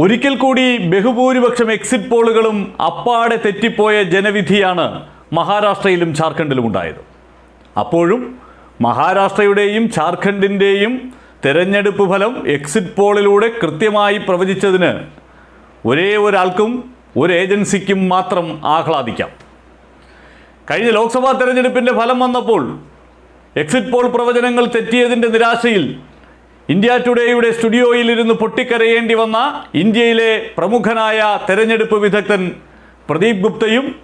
ഒരിക്കൽ കൂടി ബഹുഭൂരിപക്ഷം എക്സിറ്റ് പോളുകളും അപ്പാടെ തെറ്റിപ്പോയ ജനവിധിയാണ് മഹാരാഷ്ട്രയിലും ജാർഖണ്ഡിലും ഉണ്ടായത്. അപ്പോഴും മഹാരാഷ്ട്രയുടെയും ജാർഖണ്ഡിന്റെയും തെരഞ്ഞെടുപ്പ് ഫലം എക്സിറ്റ് പോളിലൂടെ കൃത്യമായി പ്രവചിച്ചതിന് ഒരേ ഒരാൾക്കും ഒരു ഏജൻസിക്കും മാത്രം ആഹ്ലാദിക്കാം. കഴിഞ്ഞ ലോക്സഭാ തെരഞ്ഞെടുപ്പിന്റെ ഫലം വന്നപ്പോൾ എക്സിറ്റ് പോൾ പ്രവചനങ്ങൾ തെറ്റിയതിന്റെ നിരാശയിൽ ഇന്ത്യ ടുഡേയുടെ സ്റ്റുഡിയോയിൽ ഇരുന്ന് പൊട്ടിക്കരയേണ്ടി വന്ന ഇന്ത്യയിലെ പ്രമുഖനായ തെരഞ്ഞെടുപ്പ് വിദഗ്ധൻ പ്രദീപ് ഗുപ്തയും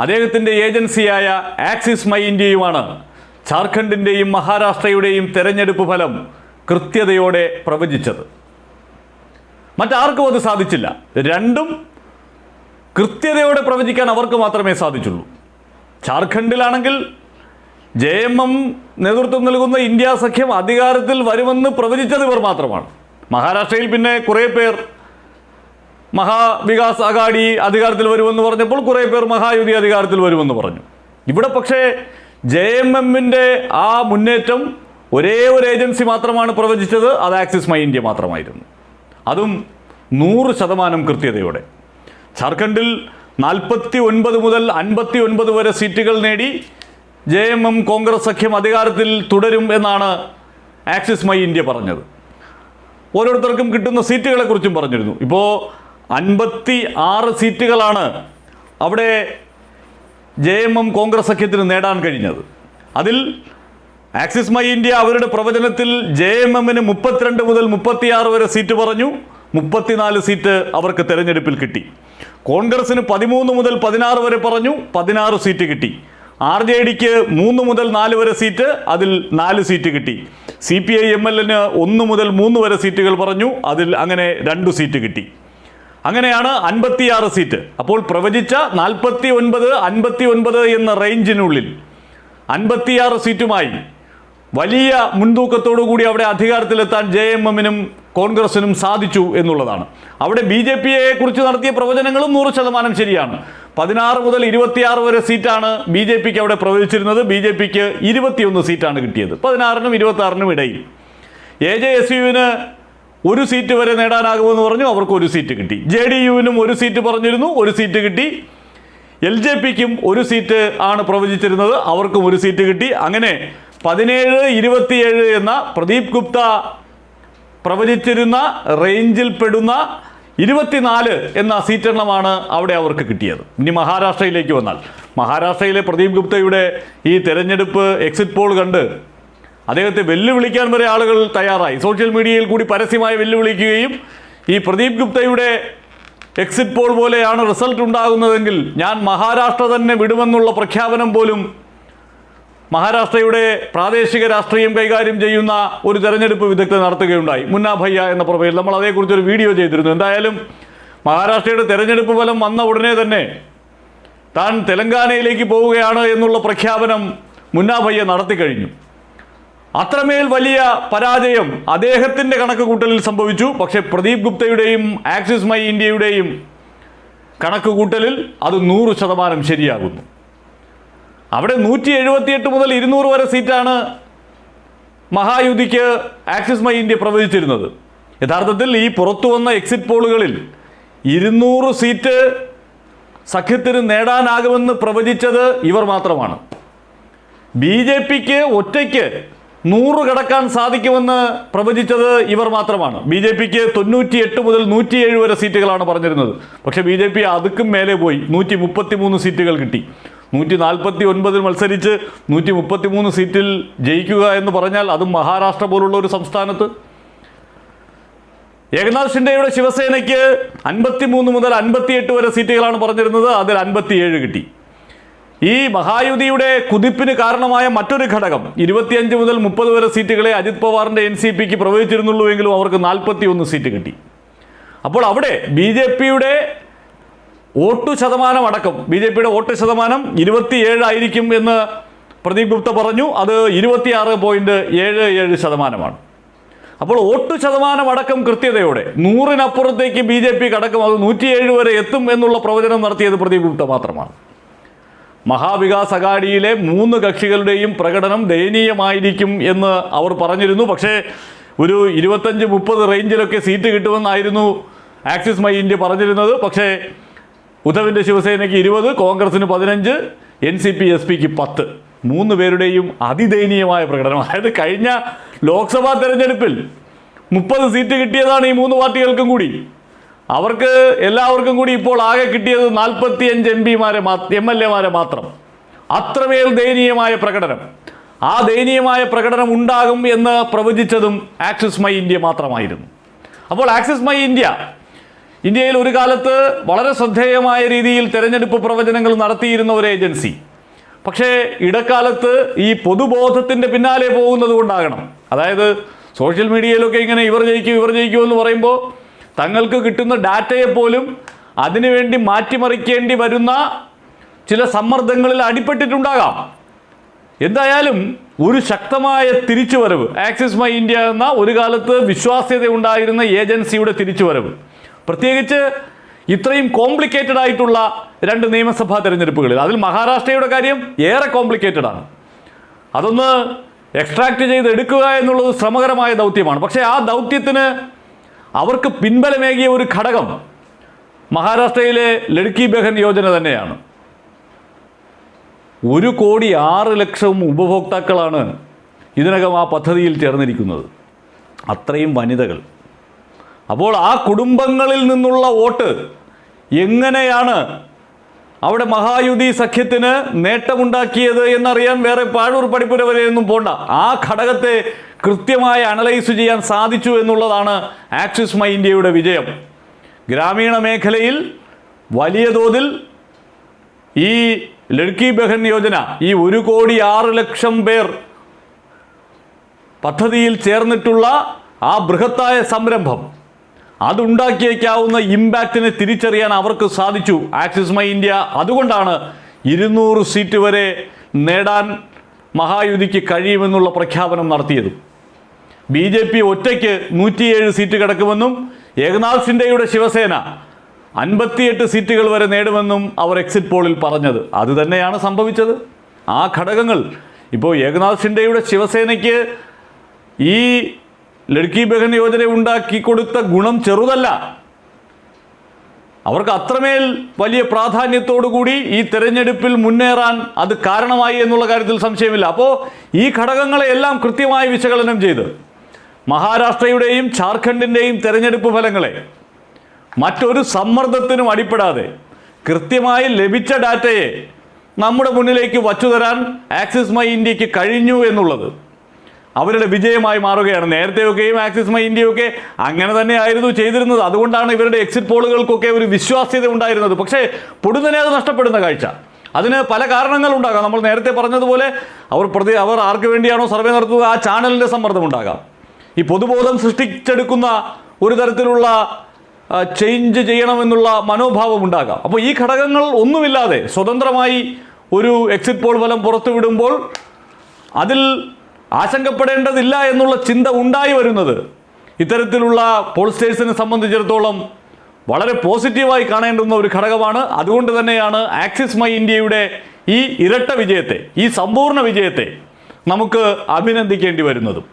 അദ്ദേഹത്തിന്റെ ഏജൻസിയായ ആക്സിസ് മൈ ഇന്ത്യയുമാണ്. ജാർഖണ്ഡിന്റെയും മഹാരാഷ്ട്രയുടെയും തെരഞ്ഞെടുപ്പ് ഫലം കൃത്യതയോടെ പ്രവചിച്ചത്. മറ്റാർക്കും അത് സാധിച്ചില്ല. രണ്ടും കൃത്യതയോടെ പ്രവചിക്കാൻ അവർക്ക് മാത്രമേ സാധിച്ചുള്ളൂ. ജാർഖണ്ഡിലാണെങ്കിൽ ജെ എം എം നേതൃത്വം നൽകുന്ന ഇന്ത്യ സഖ്യം അധികാരത്തിൽ വരുമെന്ന് പ്രവചിച്ചത് ഇവർ മാത്രമാണ്. മഹാരാഷ്ട്രയിൽ പിന്നെ കുറേ പേർ മഹാവികാസ് അഗാഡി അധികാരത്തിൽ വരുമെന്ന് പറഞ്ഞപ്പോൾ കുറേ പേർ മഹായുതി അധികാരത്തിൽ വരുമെന്ന് പറഞ്ഞു. ഇവിടെ പക്ഷേ ജെ എം എമ്മിന്റെ ആ മുന്നേറ്റം ഒരേ ഒരു ഏജൻസി മാത്രമാണ് പ്രവചിച്ചത് അത് ആക്സിസ് മൈ ഇന്ത്യ മാത്രമായിരുന്നു. അതും നൂറ് ശതമാനം കൃത്യതയോടെ. ജാർഖണ്ഡിൽ നാൽപ്പത്തി ഒൻപത് മുതൽ അൻപത്തി ഒൻപത് വരെ സീറ്റുകൾ നേടി ജെ എം എം കോൺഗ്രസ് സഖ്യം അധികാരത്തിൽ തുടരും എന്നാണ് ആക്സിസ് മൈ ഇന്ത്യ പറഞ്ഞത്. ഓരോരുത്തർക്കും കിട്ടുന്ന സീറ്റുകളെ കുറിച്ചും പറഞ്ഞിരുന്നു. ഇപ്പോൾ അൻപത്തി ആറ് സീറ്റുകളാണ് അവിടെ ജെ എം എം കോൺഗ്രസ് സഖ്യത്തിന് നേടാൻ കഴിഞ്ഞത്. അതിൽ ആക്സിസ് മൈ ഇന്ത്യ അവരുടെ പ്രവചനത്തിൽ ജെ എം എമ്മിന് മുപ്പത്തിരണ്ട് മുതൽ മുപ്പത്തിയാറ് വരെ സീറ്റ് പറഞ്ഞു. മുപ്പത്തിനാല് സീറ്റ് അവർക്ക് തെരഞ്ഞെടുപ്പിൽ കിട്ടി. കോൺഗ്രസിന് പതിമൂന്ന് മുതൽ പതിനാറ് വരെ പറഞ്ഞു. പതിനാറ് സീറ്റ് കിട്ടി. ആർ ജെ ഡിക്ക് മൂന്ന് മുതൽ നാല് വരെ സീറ്റ് അതിൽ നാല് സീറ്റ് കിട്ടി. സി പി ഐ എം എല്ലിന് ഒന്ന് മുതൽ മൂന്ന് വരെ സീറ്റുകൾ പറഞ്ഞു അതിൽ അങ്ങനെ രണ്ട് സീറ്റ് കിട്ടി. അങ്ങനെയാണ് അൻപത്തിയാറ് സീറ്റ്. അപ്പോൾ പ്രവചിച്ച നാൽപ്പത്തി ഒൻപത് അൻപത്തി ഒൻപത് എന്ന റേഞ്ചിനുള്ളിൽ അൻപത്തിയാറ് സീറ്റുമായി വലിയ മുൻതൂക്കത്തോടു കൂടി അവിടെ അധികാരത്തിലെത്താൻ ജെ എം എമ്മിനും കോൺഗ്രസിനും സാധിച്ചു എന്നുള്ളതാണ്. അവിടെ ബി ജെ പിയെ കുറിച്ച് നടത്തിയ പ്രവചനങ്ങളും നൂറ് ശതമാനം ശരിയാണ്. പതിനാറ് മുതൽ ഇരുപത്തിയാറ് വരെ സീറ്റാണ് ബി ജെ പിക്ക് അവിടെ പ്രവചിച്ചിരുന്നത്. ബി ജെ പിക്ക് ഇരുപത്തിയൊന്ന് സീറ്റാണ് കിട്ടിയത്. പതിനാറിനും ഇരുപത്തി ആറിനും ഇടയിൽ. എ ജെ എസ് യുവിന് ഒരു സീറ്റ് വരെ നേടാനാകുമെന്ന് പറഞ്ഞു. അവർക്ക് ഒരു സീറ്റ് കിട്ടി. ജെ ഡി യുവിനും ഒരു സീറ്റ് പറഞ്ഞിരുന്നു. ഒരു സീറ്റ് കിട്ടി. എൽ ജെ പിക്കും ഒരു സീറ്റ് ആണ് പ്രവചിച്ചിരുന്നത്. അവർക്കും ഒരു സീറ്റ് കിട്ടി. അങ്ങനെ പതിനേഴ് ഇരുപത്തിയേഴ് എന്ന പ്രദീപ് ഗുപ്ത പ്രവചിച്ചിരുന്ന റേഞ്ചിൽ പെടുന്ന ഇരുപത്തിനാല് എന്ന സീറ്റെണ്ണമാണ് അവിടെ അവർക്ക് കിട്ടിയത്. ഇനി മഹാരാഷ്ട്രയിലേക്ക് വന്നാൽ. മഹാരാഷ്ട്രയിലെ പ്രദീപ് ഗുപ്തയുടെ ഈ തെരഞ്ഞെടുപ്പ് എക്സിറ്റ് പോൾ കണ്ട് അദ്ദേഹത്തെ വെല്ലുവിളിക്കാൻ വരെ ആളുകൾ തയ്യാറായി. സോഷ്യൽ മീഡിയയിൽ കൂടി പരസ്യമായി വെല്ലുവിളിക്കുകയും ഈ പ്രദീപ് ഗുപ്തയുടെ എക്സിറ്റ് പോൾ പോലെയാണ് റിസൾട്ട് ഉണ്ടാകുന്നതെങ്കിൽ ഞാൻ മഹാരാഷ്ട്ര തന്നെ വിടുമെന്നുള്ള പ്രഖ്യാപനം പോലും മഹാരാഷ്ട്രയുടെ പ്രാദേശിക രാഷ്ട്രീയം കൈകാര്യം ചെയ്യുന്ന ഒരു തെരഞ്ഞെടുപ്പ് വിദഗ്ധൻ നടത്തുകയുണ്ടായി. മുന്നാഭയ്യ എന്ന പ്രൊഫൈൽ നമ്മൾ അതേക്കുറിച്ച് ഒരു വീഡിയോ ചെയ്തിരുന്നു. എന്തായാലും മഹാരാഷ്ട്രയുടെ തെരഞ്ഞെടുപ്പ് ഫലം വന്ന ഉടനെ തന്നെ താൻ തെലങ്കാനയിലേക്ക് പോവുകയാണ് എന്നുള്ള പ്രഖ്യാപനം മുന്നാഭയ്യ നടത്തി കഴിഞ്ഞു. അത്രമേൽ വലിയ പരാജയം അദ്ദേഹത്തിന്റെ കണക്ക് കൂട്ടലിൽ സംഭവിച്ചു. പക്ഷേ പ്രദീപ് ഗുപ്തയുടെയും ആക്സിസ് മൈ ഇന്ത്യയുടെയും കണക്ക് കൂട്ടലിൽ അത് നൂറ് ശതമാനം ശരിയാകുന്നു. അവിടെ നൂറ്റി എഴുപത്തിയെട്ട് മുതൽ ഇരുന്നൂറ് വരെ സീറ്റാണ് മഹായുതിക്ക് ആക്സിസ് മൈ ഇന്ത്യ പ്രവചിച്ചിരുന്നത്. യഥാർത്ഥത്തിൽ ഈ പുറത്തു വന്ന എക്സിറ്റ് പോളുകളിൽ ഇരുന്നൂറ് സീറ്റ് സഖ്യത്തിന് നേടാനാകുമെന്ന് പ്രവചിച്ചത് ഇവർ മാത്രമാണ്. ബി ജെ പിക്ക് ഒറ്റയ്ക്ക് നൂറ് കടക്കാൻ സാധിക്കുമെന്ന് പ്രവചിച്ചത് ഇവർ മാത്രമാണ്. ബി ജെ പിക്ക് തൊണ്ണൂറ്റി എട്ട് മുതൽ നൂറ്റിയേഴ് വരെ സീറ്റുകളാണ് പറഞ്ഞിരുന്നത്. പക്ഷേ ബി ജെ പി അതുക്കും മേലെ പോയി. നൂറ്റി മുപ്പത്തി മൂന്ന് സീറ്റുകൾ കിട്ടി. നൂറ്റി നാൽപ്പത്തി ഒൻപതിൽ മത്സരിച്ച് നൂറ്റി മുപ്പത്തി മൂന്ന് സീറ്റിൽ ജയിക്കുക എന്ന് പറഞ്ഞാൽ അതും മഹാരാഷ്ട്ര പോലുള്ള ഒരു സംസ്ഥാനത്ത്. ഏകനാഥ് ഷിൻഡെയുടെ ശിവസേനയ്ക്ക് അൻപത്തി മൂന്ന് മുതൽ അൻപത്തിയെട്ട് വരെ സീറ്റുകളാണ് പറഞ്ഞിരുന്നത്. അതിൽ അൻപത്തിയേഴ് കിട്ടി. ഈ മഹായുതിയുടെ കുതിപ്പിന് കാരണമായ മറ്റൊരു ഘടകം ഇരുപത്തിയഞ്ച് മുതൽ മുപ്പത് വരെ സീറ്റുകളെ അജിത് പവാറിന്റെ എൻ സി പിക്ക് പ്രവചിച്ചിരുന്നുള്ളൂവെങ്കിലും അവർക്ക് നാൽപ്പത്തി ഒന്ന് സീറ്റ് കിട്ടി. അപ്പോൾ അവിടെ ബി ജെ പിയുടെ വോട്ട് ശതമാനം അടക്കം. ബി ജെ പിയുടെ വോട്ട് ശതമാനം ഇരുപത്തിയേഴ് ആയിരിക്കും എന്ന് പ്രദീപ് ഗുപ്ത പറഞ്ഞു. അത് ഇരുപത്തിയാറ് പോയിന്റ് ഏഴ് ഏഴ് ശതമാനമാണ്. അപ്പോൾ വോട്ട് ശതമാനം അടക്കം കൃത്യതയോടെ നൂറിനപ്പുറത്തേക്ക് ബി ജെ പി കടക്കും. അത് നൂറ്റിയേഴ് വരെ എത്തും എന്നുള്ള പ്രവചനം നടത്തിയത് പ്രദീപ് ഗുപ്ത മാത്രമാണ്. മഹാവികാസ് അഗാഡിയിലെ മൂന്ന് കക്ഷികളുടെയും പ്രകടനം ദയനീയമായിരിക്കും എന്ന് അവർ പറഞ്ഞിരുന്നു. പക്ഷേ ഒരു ഇരുപത്തഞ്ച് മുപ്പത് റേഞ്ചിലൊക്കെ സീറ്റ് കിട്ടുമെന്നായിരുന്നു ആക്സിസ് മൈ ഇന്ത്യ പറഞ്ഞിരുന്നത്. പക്ഷേ ഉദ്ധവിന്റെ ശിവസേനയ്ക്ക് ഇരുപത് കോൺഗ്രസിന് പതിനഞ്ച് എൻ സി പി എസ് പിക്ക് പത്ത്. മൂന്ന് പേരുടെയും അതിദയനീയമായ പ്രകടനം. അതായത് കഴിഞ്ഞ ലോക്സഭാ തെരഞ്ഞെടുപ്പിൽ മുപ്പത് സീറ്റ് കിട്ടിയതാണ് ഈ മൂന്ന് പാർട്ടികൾക്കും കൂടി. അവർക്ക് എല്ലാവർക്കും കൂടി ഇപ്പോൾ ആകെ കിട്ടിയത് നാൽപ്പത്തിയഞ്ച് എം പിമാരെ എം എൽ എമാരെ മാത്രം. അത്രമേൽ ദയനീയമായ പ്രകടനം. ആ ദയനീയമായ പ്രകടനം ഉണ്ടാകും എന്ന് പ്രവചിച്ചതും ആക്സിസ് മൈ ഇന്ത്യ മാത്രമായിരുന്നു. അപ്പോൾ ആക്സിസ് മൈ ഇന്ത്യ ഇന്ത്യയിൽ ഒരു കാലത്ത് വളരെ ശ്രദ്ധേയമായ രീതിയിൽ തെരഞ്ഞെടുപ്പ് പ്രവചനങ്ങൾ നടത്തിയിരുന്ന ഒരു ഏജൻസി. പക്ഷേ ഇടക്കാലത്ത് ഈ പൊതുബോധത്തിന്റെ പിന്നാലെ പോകുന്നത് കൊണ്ടാകണം. അതായത് സോഷ്യൽ മീഡിയയിലൊക്കെ ഇങ്ങനെ ഇവർ ജയിക്കും ഇവർ ജയിക്കും എന്ന് പറയുമ്പോൾ തങ്ങൾക്ക് കിട്ടുന്ന ഡാറ്റയെ പോലും അതിനുവേണ്ടി മാറ്റിമറിക്കേണ്ടി വരുന്ന ചില സമ്മർദ്ദങ്ങളിൽ അടിപ്പെട്ടിട്ടുണ്ടാകാം. എന്തായാലും ഒരു ശക്തമായ തിരിച്ചുവരവ് ആക്സിസ് മൈ ഇന്ത്യ എന്ന ഒരു കാലത്ത് വിശ്വാസ്യത ഉണ്ടായിരുന്ന ഏജൻസിയുടെ തിരിച്ചുവരവ്. പ്രത്യേകിച്ച് ഇത്രയും കോംപ്ലിക്കേറ്റഡ് ആയിട്ടുള്ള രണ്ട് നിയമസഭാ തെരഞ്ഞെടുപ്പുകളിൽ. അതിൽ മഹാരാഷ്ട്രയുടെ കാര്യം ഏറെ കോംപ്ലിക്കേറ്റഡ് ആണ്. അതൊന്ന് എക്സ്ട്രാക്ട് ചെയ്ത് എടുക്കുക എന്നുള്ളത് ശ്രമകരമായ ദൗത്യമാണ്. പക്ഷേ ആ ദൗത്യത്തിന് അവർക്ക് പിൻബലമേകിയ ഒരു ഘടകം മഹാരാഷ്ട്രയിലെ ലഡ്കി ബെഹൻ യോജന തന്നെയാണ്. ഒരു കോടി ആറ് ലക്ഷം ഉപഭോക്താക്കളാണ് ഇതിനകം ആ പദ്ധതിയിൽ ചേർന്നിരിക്കുന്നത്. അത്രയും വനിതകൾ. അപ്പോൾ ആ കുടുംബങ്ങളിൽ നിന്നുള്ള വോട്ട് എങ്ങനെയാണ് അവിടെ മഹായുതി സഖ്യത്തിന് നേട്ടമുണ്ടാക്കിയത് എന്നറിയാൻ വേറെ പാഴൂർ പഠിപ്പുര വരെയൊന്നും പോണ്ട. ആ ഘടകത്തെ കൃത്യമായി അനലൈസ് ചെയ്യാൻ സാധിച്ചു എന്നുള്ളതാണ് ആക്സിസ് മൈ ഇന്ത്യയുടെ വിജയം. ഗ്രാമീണ മേഖലയിൽ വലിയ തോതിൽ ഈ ലഡ്കി ബഹൻ യോജന ഈ ഒരു കോടി ആറ് ലക്ഷം പേർ പദ്ധതിയിൽ ചേർന്നിട്ടുള്ള ആ ബൃഹത്തായ സംരംഭം അതുണ്ടാക്കിയേക്കാവുന്ന ഇമ്പാക്റ്റിനെ തിരിച്ചറിയാൻ അവർക്ക് സാധിച്ചു. ആക്സിസ് മൈ ഇന്ത്യ അതുകൊണ്ടാണ് ഇരുന്നൂറ് സീറ്റ് വരെ നേടാൻ മഹായുതിക്ക് കഴിയുമെന്നുള്ള പ്രഖ്യാപനം നടത്തിയത്. ബി ജെ പി ഒറ്റയ്ക്ക് നൂറ്റിയേഴ് സീറ്റ് കിടക്കുമെന്നും ഏകനാഥ് ഷിൻഡെയുടെ ശിവസേന അൻപത്തിയെട്ട് സീറ്റുകൾ വരെ നേടുമെന്നും അവർ എക്സിറ്റ് പോളിൽ പറഞ്ഞത്. അത് തന്നെയാണ് സംഭവിച്ചത്. ആ ഘടകങ്ങൾ. ഇപ്പോൾ ഏകനാഥ് ഷിൻഡെയുടെ ശിവസേനയ്ക്ക് ഈ ലഡ്കി ബഹൻ യോജന ഉണ്ടാക്കി കൊടുത്ത ഗുണം ചെറുതല്ല. അവർക്ക് അത്രമേൽ വലിയ പ്രാധാന്യത്തോടു കൂടി ഈ തെരഞ്ഞെടുപ്പിൽ മുന്നേറാൻ അത് കാരണമായി എന്നുള്ള കാര്യത്തിൽ സംശയമില്ല. അപ്പോൾ ഈ ഘടകങ്ങളെ എല്ലാം കൃത്യമായി വിശകലനം ചെയ്ത് മഹാരാഷ്ട്രയുടെയും ജാർഖണ്ഡിന്റെയും തെരഞ്ഞെടുപ്പ് ഫലങ്ങളെ മറ്റൊരു സമ്മർദ്ദത്തിനും അടിപ്പെടാതെ കൃത്യമായി ലഭിച്ച ഡാറ്റയെ നമ്മുടെ മുന്നിലേക്ക് വച്ചു തരാൻ ആക്സിസ് മൈ ഇന്ത്യയ്ക്ക് കഴിഞ്ഞു എന്നുള്ളത് അവരുടെ വിജയമായി മാറുകയാണ്. നേരത്തെയൊക്കെയും ആക്സിസ് മൈ ഇന്ത്യയൊക്കെ അങ്ങനെ തന്നെയായിരുന്നു ചെയ്തിരുന്നത്. അതുകൊണ്ടാണ് ഇവരുടെ എക്സിറ്റ് പോളുകൾക്കൊക്കെ ഒരു വിശ്വാസ്യത ഉണ്ടായിരുന്നത്. പക്ഷേ പൊടുന്നനെ അത് നഷ്ടപ്പെടുന്ന കാഴ്ച. അതിന് പല കാരണങ്ങൾ ഉണ്ടാകാം. നമ്മൾ നേരത്തെ പറഞ്ഞതുപോലെ അവർ പ്രതി അവർ ആർക്ക് വേണ്ടിയാണോ സർവേ നടത്തുക ആ ചാനലിന്റെ സമ്മർദ്ദം ഉണ്ടാകാം. ഈ പൊതുബോധം സൃഷ്ടിച്ചെടുക്കുന്ന ഒരു തരത്തിലുള്ള ചേഞ്ച് ചെയ്യണമെന്നുള്ള മനോഭാവം ഉണ്ടാകാം. അപ്പോൾ ഈ ഘടകങ്ങൾ ഒന്നുമില്ലാതെ സ്വതന്ത്രമായി ഒരു എക്സിറ്റ് പോൾ ഫലം പുറത്തുവിടുമ്പോൾ അതിൽ ആശങ്കപ്പെടേണ്ടതില്ല എന്നുള്ള ചിന്ത ഉണ്ടായി വരുന്നത്. ഇത്തരത്തിലുള്ള പോൾസ്റ്റേഴ്സിനെ സംബന്ധിച്ചിടത്തോളം വളരെ പോസിറ്റീവായി കാണേണ്ടുന്ന ഒരു ഘടകമാണ്. അതുകൊണ്ട് തന്നെയാണ് ആക്സിസ് മൈ ഇന്ത്യയുടെ ഈ ഇരട്ട വിജയത്തെ ഈ സമ്പൂർണ വിജയത്തെ നമുക്ക് അഭിനന്ദിക്കേണ്ടി വരുന്നതും.